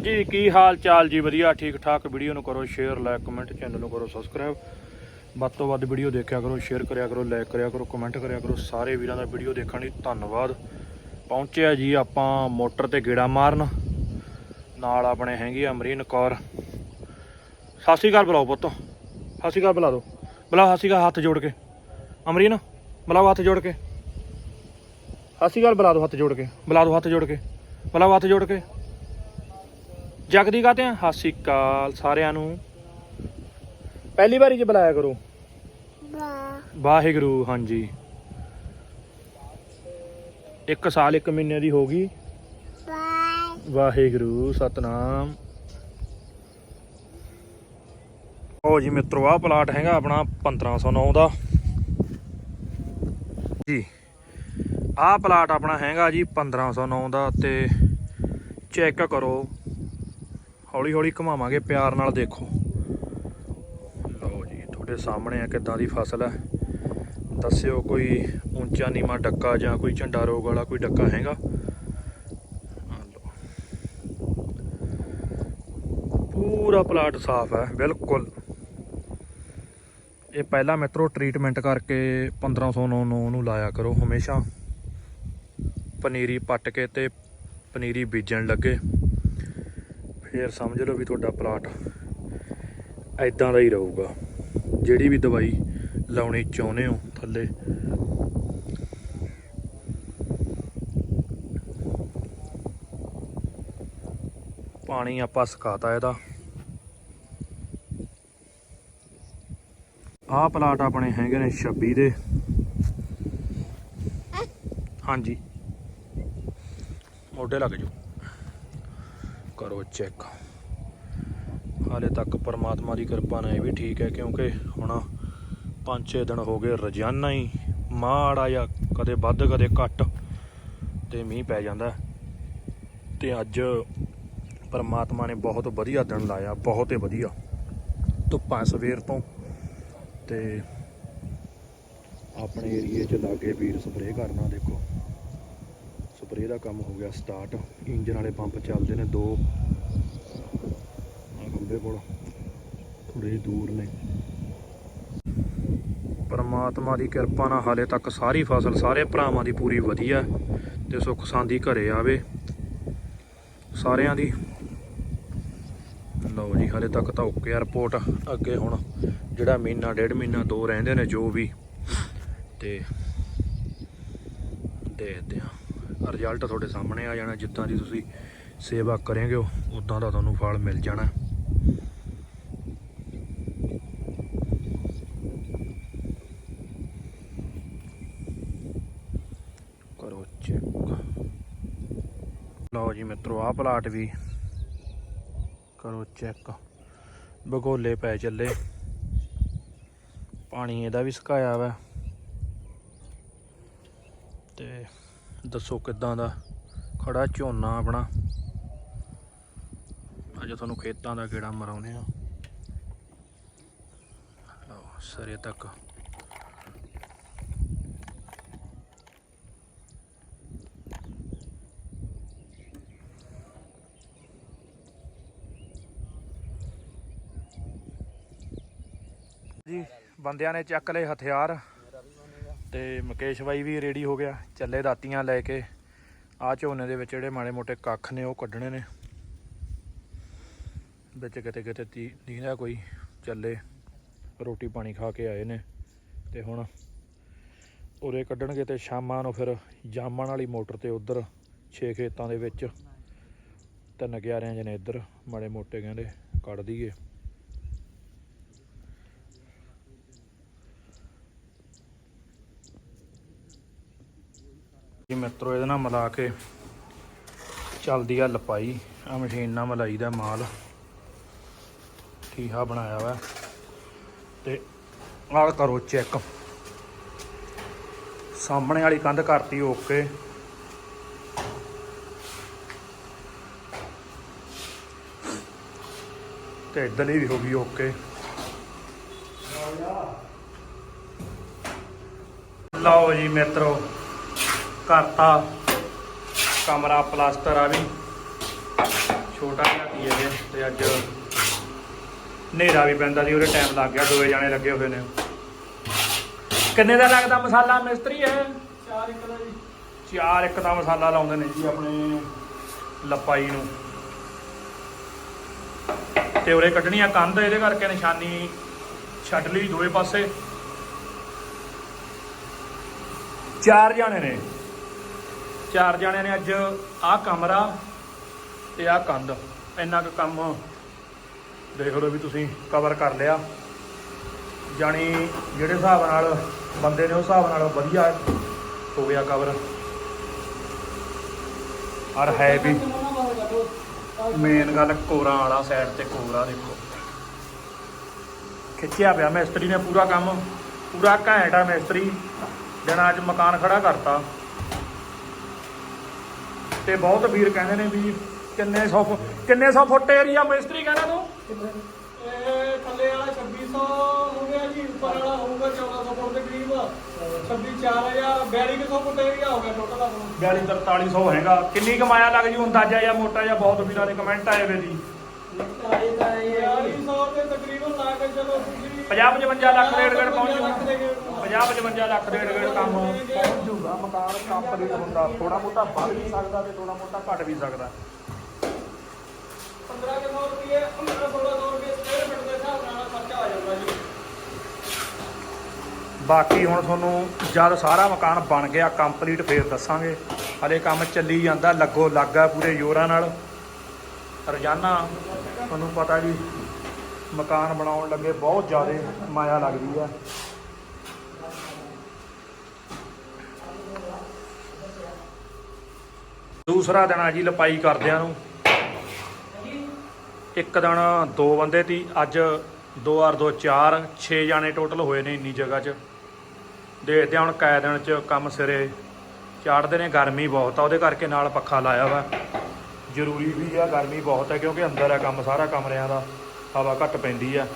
ਜੀ ਕੀ ਹਾਲ ਚਾਲ ਜੀ? ਵਧੀਆ ਠੀਕ ਠਾਕ ਵੀਡੀਓ ਨੂੰ ਕਰੋ ਸ਼ੇਅਰ ਲਾਈਕ ਕਮੈਂਟ ਚੈਨਲ ਨੂੰ ਕਰੋ ਸਬਸਕ੍ਰਾਈਬ ਵੱਧ ਤੋਂ ਵੱਧ ਵੀਡੀਓ ਦੇਖਿਆ ਕਰੋ ਸ਼ੇਅਰ ਕਰਿਆ ਕਰੋ ਲਾਈਕ ਕਰਿਆ ਕਰੋ ਕਮੈਂਟ ਕਰਿਆ ਕਰੋ। ਸਾਰੇ ਵੀਰਾਂ ਦਾ ਵੀਡੀਓ ਦੇਖਣ ਲਈ ਧੰਨਵਾਦ। ਪਹੁੰਚਿਆ ਜੀ ਆਪਾਂ ਮੋਟਰ ਤੇ ਗੇੜਾ ਮਾਰਨ। ਨਾਲ ਆਪਣੇ ਹੈਗੀ ਅਮਰੀਨ ਕੌਰ। ਸਤਿ ਸ਼੍ਰੀ ਅਕਾਲ ਬੁਲਾਓ ਪੁੱਤ। ਸਤਿ ਸ਼੍ਰੀ ਅਕਾਲ ਬੁਲਾ ਦਿਓ। ਬੁਲਾਓ ਸਤਿ ਸ਼੍ਰੀ ਅਕਾਲ, ਹੱਥ ਜੋੜ ਕੇ। ਅਮਰੀਨ, ਬੁਲਾਓ ਹੱਥ ਜੋੜ ਕੇ। ਸਤਿ ਸ਼੍ਰੀ ਅਕਾਲ ਬੁਲਾ ਦਿਓ ਹੱਥ ਜੋੜ ਕੇ। ਬੁਲਾ ਦਿਓ ਹੱਥ ਜੋੜ ਕੇ। ਬੁਲਾਓ ਹੱਥ ਜੋੜ ਕੇ। ਜਗਦੀ ਕਾਤੇ ਆ? ਸਤਿ ਸ਼੍ਰੀ ਅਕਾਲ ਸਾਰਿਆਂ ਨੂੰ। ਪਹਿਲੀ ਵਾਰੀ ਜੇ ਬੁਲਾਇਆ ਕਰੋ। ਵਾਹਿਗੁਰੂ ਹਾਂਜੀ। ਇੱਕ ਸਾਲ ਇੱਕ ਮਹੀਨੇ ਦੀ ਹੋ ਗਈ। ਵਾਹਿਗੁਰੂ ਸਤਨਾਮ। ਉਹ ਜੀ ਮਿੱਤਰੋ ਆਹ ਪਲਾਟ ਹੈਗਾ ਆਪਣਾ 1509 ਦਾ। ਜੀ। ਆਹ ਪਲਾਟ ਆਪਣਾ ਹੈਗਾ ਜੀ 1509 ਦਾ ਤੇ ਚੈੱਕ ਕਰੋ। ਹੌਲੀ ਹੌਲੀ ਘੁਮਾਵਾਂਗੇ, ਪਿਆਰ ਨਾਲ ਦੇਖੋ। ਲਓ ਜੀ, ਤੁਹਾਡੇ ਸਾਹਮਣੇ ਆ ਕਿੱਦਾਂ ਦੀ ਫਸਲ ਹੈ ਦੱਸਿਓ ਕੋਈ ਉੱਚਾ ਨੀਵਾ ਡੱਕਾ ਜਾਂ ਕੋਈ ਝੰਡਾ ਰੋਗ ਵਾਲਾ ਕੋਈ ਡੱਕਾ ਹੈਗਾ? ਲਓ। ਪੂਰਾ ਪਲਾਟ ਸਾਫ਼ ਹੈ, ਬਿਲਕੁਲ। ਇਹ ਪਹਿਲਾਂ ਮਿੱਤਰੋ ਟ੍ਰੀਟਮੈਂਟ ਕਰਕੇ 1509 ਨੂੰ ਲਾਇਆ ਕਰੋ ਹਮੇਸ਼ਾ। ਪਨੀਰੀ ਪੱਟ ਕੇ ਤੇ ਪਨੀਰੀ ਬੀਜਣ ਲੱਗੇ। ਫੇਰ ਸਮਝ ਲਓ ਵੀ ਤੁਹਾਡਾ ਪਲਾਟ ਐਦਾਂ ਦਾ ਹੀ ਰਹੂਗਾ। ਜਿਹੜੀ ਵੀ ਦਵਾਈ ਲਾਉਣੀ ਚਾਹੁੰਦੇ ਹੋ ਥੱਲੇ। ਪਾਣੀ ਆਪਾਂ ਸੁਕਾਤਾ ਇਹਦਾ। ਆਹ ਪਲਾਟ ਆਪਣੇ ਹੈਗੇ ਨੇ 26 ਦੇ। ਹਾਂਜੀ। ਮੋਢੇ ਲੱਗ ਜਾਓ। ਕਰੋ ਚੈੱਕ। ਹਾਲੇ ਤੱਕ ਪਰਮਾਤਮਾ ਦੀ ਕਿਰਪਾ ਨਾਲ ਇਹ ਵੀ ਠੀਕ ਹੈ, ਕਿਉਂਕਿ ਹੁਣ 5-6 ਦਿਨ ਹੋ ਗਏ, ਰੋਜ਼ਾਨਾ ਹੀ ਮਾੜਾ ਜਾਂ ਕਦੇ ਵੱਧ, ਕਦੇ ਘੱਟ ਤੇ ਮੀਂਹ ਪੈ ਜਾਂਦਾ ਤੇ ਅੱਜ ਪਰਮਾਤਮਾ ਨੇ ਬਹੁਤ ਵਧੀਆ ਦਿਨ ਲਾਇਆ, ਬਹੁਤ ਹੀ ਵਧੀਆ। ਧੁੱਪਾਂ ਸਵੇਰ ਤੋਂ ਤੇ ਆਪਣੇ ਏਰੀਏ 'ਚ ਲਾਗੇ ਵੀਰ ਸਪਰੇਅ ਕਰਨਾ ਦੇਖੋ। ਸਪਰੇਅ ਦਾ ਕੰਮ ਹੋ ਗਿਆ ਸਟਾਰਟ। ਇੰਜਨ ਵਾਲੇ ਪੰਪ ਚੱਲਦੇ ਨੇ ਦੋ। ਖੰਬੇ ਕੋਲ। ਥੋੜੇ ਦੂਰ ਨੇ। ਪਰਮਾਤਮਾ ਦੀ ਕਿਰਪਾ ਨਾਲ ਹਾਲੇ ਤੱਕ ਸਾਰੀ ਫਸਲ ਸਾਰੇ ਭਰਾਵਾਂ ਦੀ ਪੂਰੀ ਵਧੀਆ ਤੇ ਸੁੱਖ ਸਾਂਦੀ ਘਰੇ ਆਵੇ। ਸਾਰਿਆਂ ਦੀ। ਲਓ ਜੀ, ਹਾਲੇ ਤੱਕ ਤਾਂ ਓਕੇ ਆ ਰਿਪੋਰਟ। ਅੱਗੇ ਹੁਣ ਜਿਹੜਾ ਮਹੀਨਾ, ਡੇਢ ਮਹੀਨਾ ਦੋ ਰਹਿੰਦੇ ਨੇ ਜੋ ਵੀ। ਤੇ ਦੇਖਦੇ ਆ ਰਿਜ਼ਲਟ ਤੁਹਾਡੇ ਸਾਹਮਣੇ ਆ ਜਾਣਾ, ਜਿੱਦਾਂ ਦੀ ਤੁਸੀਂ ਸੇਵਾ ਕਰੋਗੇ, ਉਦਾਂ ਦਾ ਤੁਹਾਨੂੰ ਫਲ ਮਿਲ ਜਾਣਾ। ਕਰੋ ਚੈੱਕ ਲਓ ਜੀ ਮਿੱਤਰੋ, ਆਹ ਪਲਾਟ ਵੀ। ਕਰੋ ਚੈੱਕ ਬਗੋਲੇ ਪੈ ਚੱਲੇ। ਪਾਣੀ ਇਹਦਾ ਵੀ ਸੁਕਾਇਆ ਵਾ। ਤੇ ਦੱਸੋ ਕਿੱਦਾਂ ਦਾ ਖੜਾ ਝੋਨਾ ਆਪਣਾ? ਅੱਜ ਤੁਹਾਨੂੰ ਖੇਤਾਂ ਦਾ ਗੇੜਾ ਮਰਾਉਨੇ ਆ ਲਓ, ਸਰੇ ਤੱਕ। ਜੀ, ਬੰਦਿਆਂ ਨੇ ਚੱਕ ਲਏ ਹਥਿਆਰ। ਤੇ ਮੁਕੇਸ਼ ਬਾਈ ਵੀ ਰੈਡੀ ਹੋ ਗਿਆ। ਚੱਲੇ ਦਾਤੀਆਂ ਲੈ ਕੇ। ਆ ਝੋਨੇ ਦੇ ਵਿੱਚ ਜਿਹੜੇ ਮਾੜੇ ਮੋਟੇ ਕੱਖ ਨੇ, ਉਹ ਕੱਢਣੇ ਨੇ। ਵਿੱਚ ਕਿਤੇ ਕਿਤੇ ਤੀ ਦੀਂਦਾ ਕੋਈ। ਚੱਲੇ ਰੋਟੀ ਪਾਣੀ ਖਾ ਕੇ ਆਏ ਨੇ। ਤੇ ਹੁਣ ਉਰੇ ਕੱਢਣਗੇ ਤੇ ਸ਼ਾਮਾਂ ਨੂੰ ਫਿਰ ਜਾਮਣ ਵਾਲੀ ਮੋਟਰ ਤੇ ਉਧਰ, ਛੇ ਖੇਤਾਂ ਦੇ ਵਿੱਚ। ਤਿੰਨ ਗਿਆਰਿਆਂ ਜਣੇ ਇੱਧਰ ਮਾੜੇ ਮੋਟੇ ਕਹਿੰਦੇ ਕੱਢ ਦਈਏ। ਜੀ ਮਿੱਤਰੋ, ਇਹਦੇ ਨਾਲ ਮਿਲਾ ਕੇ ਚੱਲਦੀ ਆ ਲਪਾਈ। ਆ ਮਸ਼ੀਨ ਨਾਲ ਮਲਾਈ ਦਾ ਮਾਲ ਠੀਹਾ ਬਣਾਇਆ ਵਾ। ਤੇ ਆਹ ਕਰੋ ਚੈੱਕ। ਸਾਹਮਣੇ ਵਾਲੀ ਕੰਧ ਕਰਤੀ ਓਕੇ। ਤੇ ਇਧਰਲੀ ਵੀ ਹੋ ਗਈ ਓਕੇ। ਲਓ ਜੀ ਮਿੱਤਰੋ। ਕਰਤਾ। ਕਮਰਾ ਪਲਾਸਟਰ ਆ ਵੀ। ਛੋਟਾ ਜਿਹਾ ਕੀ ਹੈ ਤੇ ਅੱਜ ਹਨੇਰਾ ਵੀ ਪੈਂਦਾ ਸੀ ਉਹਦੇ ਟਾਈਮ ਲੱਗ ਗਿਆ ਦੋਏ ਜਾਣੇ ਲੱਗੇ ਹੋਏ ਨੇ। ਕਿੰਨੇ ਦਾ ਲੱਗਦਾ ਮਸਾਲਾ ਮਿਸਤਰੀ ਇਹ? ਚਾਰ ਇੱਕ ਦਾ ਜੀ। ਚਾਰ ਇੱਕ ਦਾ ਮਸਾਲਾ ਲਾਉਂਦੇ ਨੇ ਜੀ ਆਪਣੇ ਲਪਾਈ ਨੂੰ। ਤੇ ਉਰੇ ਕੱਢਣੀ ਆ ਕੰਧ ਇਹਦੇ ਕਰਕੇ ਨਿਸ਼ਾਨੀ ਛੱਡ ਲਈ ਦੋਵੇਂ ਪਾਸੇ। ਚਾਰ ਜਾਣੇ ਨੇ। ਚਾਰ ਜਣਿਆਂ ਨੇ ਅੱਜ ਆਹ ਕਮਰਾ ਤੇ ਆਹ ਕੰਧ। ਇੰਨਾ ਕੁ ਕੰਮ ਦੇਖ ਲਓ ਵੀ ਤੁਸੀਂ ਕਵਰ ਕਰ ਲਿਆ। ਜਾਣੀ ਜਿਹੜੇ ਹਿਸਾਬ ਨਾਲ ਬੰਦੇ ਨੇ ਉਸ ਹਿਸਾਬ ਨਾਲ ਵਧੀਆ ਹੋ ਗਿਆ ਕਵਰ ਔਰ ਹੈ ਵੀ ਮੇਨ ਗੱਲ ਕੋਰਾਂ ਵਾਲਾ ਸਾਈਡ ਤੇ ਕੋਰਾ ਦੇਖੋ। ਖਿੱਚਿਆ ਪਿਆ ਮਿਸਤਰੀ ਨੇ ਪੂਰਾ ਕੰਮ। ਪੂਰਾ ਘੈਂਟ ਆ ਮਿਸਤਰੀ। ਜਣਾ ਅੱਜ ਮਕਾਨ ਖੜਾ ਕਰਤਾ। ਤੇ ਬਹੁਤ ਵੀਰ ਕਹਿੰਦੇ ਨੇ ਵੀ ਕਿੰਨੇ ਸੌ ਫੁ- ਕਿੰਨੇ ਸੌ ਫੁੱਟ ਏਰੀਆ ਮਿਸਤਰੀ ਕਹਿੰਦਾ ਤੂੰ? ਇਹ ਥੱਲੇ ਵਾਲਾ 2600 ਹੋ ਗਿਆ ਜੀ ਉੱਪਰ ਵਾਲਾ ਹੋਊਗਾ 1400 ਫੁੱਟ ਦੇ ਕਰੀਬ। 26 4000 4200 ਫੁੱਟ ਏਰੀਆ ਹੋ ਗਿਆ ਟੋਟਲ ਆਪਣਾ। 42 4300 ਹੈਗਾ। ਕਿੰਨੀ ਕਮਾਇਆ ਲੱਗ ਜੂ ਅੰਦਾਜ਼ਾ ਜਾਂ ਮੋਟਾ ਜਾਂ ਬਹੁਤ ਵੀਰਾਂ ਦੇ ਕਮੈਂਟ ਆਏ ਵੇ ਦੀ 4200 ਤੇ ਤਕਰੀਬਨ ਲਾ ਕੇ ਚਲੋ 50 55 ਲੱਖ ਏੜ ਪਹੁੰਚ ਜੂਗਾ। ਦੇ ਗੇੜ 50 55 ਲੱਖ ਏੜ ਕੰਮ ਪਹੁੰਚ ਜੂਗਾ। ਮਕਾਨ ਕੰਪਲੀਟ ਹੁੰਦਾ। ਥੋੜਾ ਮੋਟਾ ਵੱਧ ਵੀ ਸਕਦਾ ਤੇ ਥੋੜਾ ਮੋਟਾ ਘਟ ਵੀ ਸਕਦਾ। 1500 ਰੁਪਏ 1500 ਰੁਪਏ ਸਕੁਅਰ ਫੁੱਟ ਦੇ ਹਿਸਾਬ ਨਾਲ ਖਰਚਾ ਆ ਜਾਂਦਾ ਜੀ। ਬਾਕੀ ਹੁਣ ਤੁਹਾਨੂੰ ਜਦ ਸਾਰਾ ਮਕਾਨ ਬਣ ਗਿਆ ਕੰਪਲੀਟ ਫੇਰ ਦੱਸਾਂਗੇ। ਹਲੇ ਕੰਮ ਚੱਲੀ ਜਾਂਦਾ ਲੱਗੋ ਲੱਗਾ ਪੂਰੇ ਜ਼ੋਰਾਂ ਨਾਲ। ਰੋਜ਼ਾਨਾ ਤੁਹਾਨੂੰ ਪਤਾ ਜੀ ਮਕਾਨ ਬਣਾਉਣ ਲੱਗੇ, ਬਹੁਤ ਜ਼ਿਆਦਾ ਮਾਇਆ ਲੱਗਦੀ ਆ। ਦੂਸਰਾ ਦਿਨ ਆ ਜੀ ਲਪਾਈ ਕਰਦਿਆਂ ਨੂੰ। ਇੱਕ ਦਿਨ ਦੋ ਬੰਦੇ ਤੀ ਅੱਜ 2 ਔਰ 2 4 6 ਜਾਣੇ ਟੋਟਲ ਹੋਏ ਨੇ ਇੰਨੀ ਜਗ੍ਹਾ 'ਚ। ਦੇਖਦੇ ਹਾਂ ਹੁਣ ਕੈ ਦਿਨ 'ਚ ਕੰਮ ਸਿਰੇ ਚਾੜਦੇ ਨੇ, ਗਰਮੀ ਬਹੁਤ ਆ, ਉਹਦੇ ਕਰਕੇ ਨਾਲ ਪੱਖਾ ਲਾਇਆ ਵਾ। ਜ਼ਰੂਰੀ ਵੀ ਆ, ਗਰਮੀ ਬਹੁਤ ਹੈ ਕਿਉਂਕਿ ਅੰਦਰ ਆ ਕੰਮ, ਸਾਰਾ ਕਮਰਿਆਂ ਦਾ। ਹਵਾ ਘੱਟ ਪੈਂਦੀ ਆ।